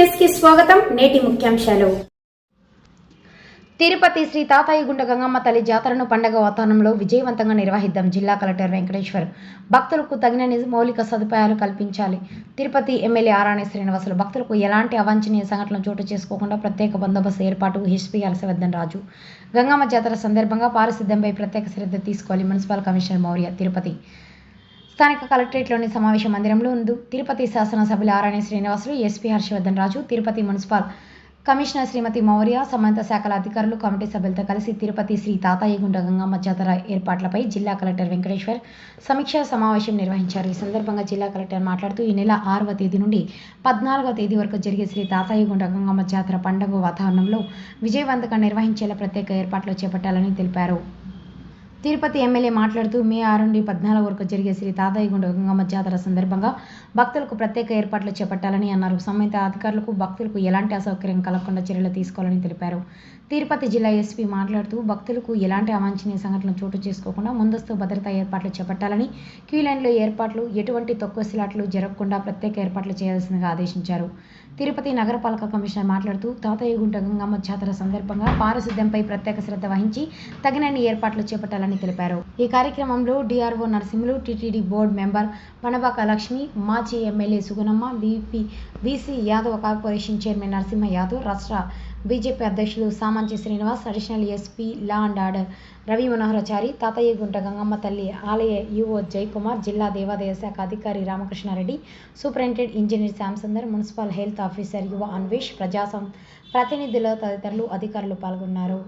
కి స్వాగతం నేటి ముఖ్యాంశాలు. తిరుపతి శ్రీ తాతాయి గుంట గంగమ్మ తల్లి జాతరను పండగ వాతావరణంలో విజయవంతంగా నిర్వహిద్దాం జిల్లా కలెక్టర్ వెంకటేశ్వర్. భక్తులకు తగిన నిజ- మౌలిక సదుపాయాలు కల్పించాలి. తిరుపతి ఎమ్మెల్యే ఆరాణి శ్రీనివాసులు భక్తులకు ఎలాంటి అవాంఛనీయ సంఘటనలు చోటు చేసుకోకుండా ప్రత్యేక బందోబస్తు ఏర్పాటు హెచ్పీ హర్షవర్ధన్ రాజు. గంగమ్మ జాతర సందర్భంగా పారిశుద్ధ్యంపై ప్రత్యేక శ్రద్ధ తీసుకోవాలి మున్సిపల్ కమిషనర్ మౌర్య తిరుపతి. స్థానిక కలెక్టరేట్లోని సమావేశ మందిరంలో ఉంది. తిరుపతి శాసనసభ్యులు Arani Srinivasulu SP Harshavardhan Raju Tirupati municipal commissioner Shrimati Maurya సంబంధిత శాఖల అధికారులు కమిటీ సభ్యులతో కలిసి తిరుపతి శ్రీ తాతాయిగుండ గంగమ్మ జాతర ఏర్పాట్లపై జిల్లా కలెక్టర్ వెంకటేశ్వర్ సమీక్షా సమావేశం నిర్వహించారు. ఈ సందర్భంగా జిల్లా కలెక్టర్ మాట్లాడుతూ ఈ నెల ఆరవ తేదీ నుండి పద్నాలుగవ తేదీ వరకు జరిగే శ్రీ తాతాయిగుండ గంగమ్మ జాతర పండుగ వాతావరణంలో విజయవంతంగా నిర్వహించేలా ప్రత్యేక ఏర్పాట్లు చేపట్టాలని తెలిపారు. తిరుపతి ఎమ్మెల్యే మాట్లాడుతూ మే ఆరు నుండి పద్నాలుగు వరకు జరిగే శ్రీ తాతాయిగుండ గంగమ్మ జాతర సందర్భంగా భక్తులకు ప్రత్యేక ఏర్పాట్లు చేపట్టాలని అన్నారు. సంబంధిత అధికారులకు భక్తులకు ఎలాంటి అసౌకర్యం కలగకుండా చర్యలు తీసుకోవాలని తెలిపారు. తిరుపతి జిల్లా ఎస్పీ మాట్లాడుతూ భక్తులకు ఎలాంటి అవాంఛనీయ సంఘటనలు చోటు చేసుకోకుండా ముందస్తు భద్రతా ఏర్పాట్లు చేపట్టాలని క్యూ లైన్లో ఏర్పాట్లు ఎటువంటి తొక్కుసిలాట్లు జరగకుండా ప్రత్యేక ఏర్పాట్లు చేయాల్సిందిగా ఆదేశించారు. తిరుపతి నగరపాలక కమిషనర్ మాట్లాడుతూ తాతయ్యగుంట గంగమ్మ జాతర సందర్భంగా పారిశుద్ధ్యంపై ప్రత్యేక శ్రద్ధ వహించి తగినన్ని ఏర్పాట్లు చేపట్టాలని తెలిపారు. ఈ కార్యక్రమంలో DRO Narasimhulu TTD board member Panabaka Lakshmi మాజీ MLA Sugunamma BP BC Yadav corporation chairman Narasimha Yadav రాష్ట్ర బీజేపీ అధ్యక్షులు Samanchi Srinivas additional SP law and order Ravi Manoharachari Tatayyagunta Gangamma తల్లి ఆలయ ఈఓ జయకుమార్ జిల్లా దేవాదాయ శాఖ అధికారి Ramakrishnareddy superintendent engineer Shamsundar municipal health officer యువ అన్వేష్ ప్రజాసం ప్రతినిధుల తదితరులు అధికారులు పాల్గొన్నారు.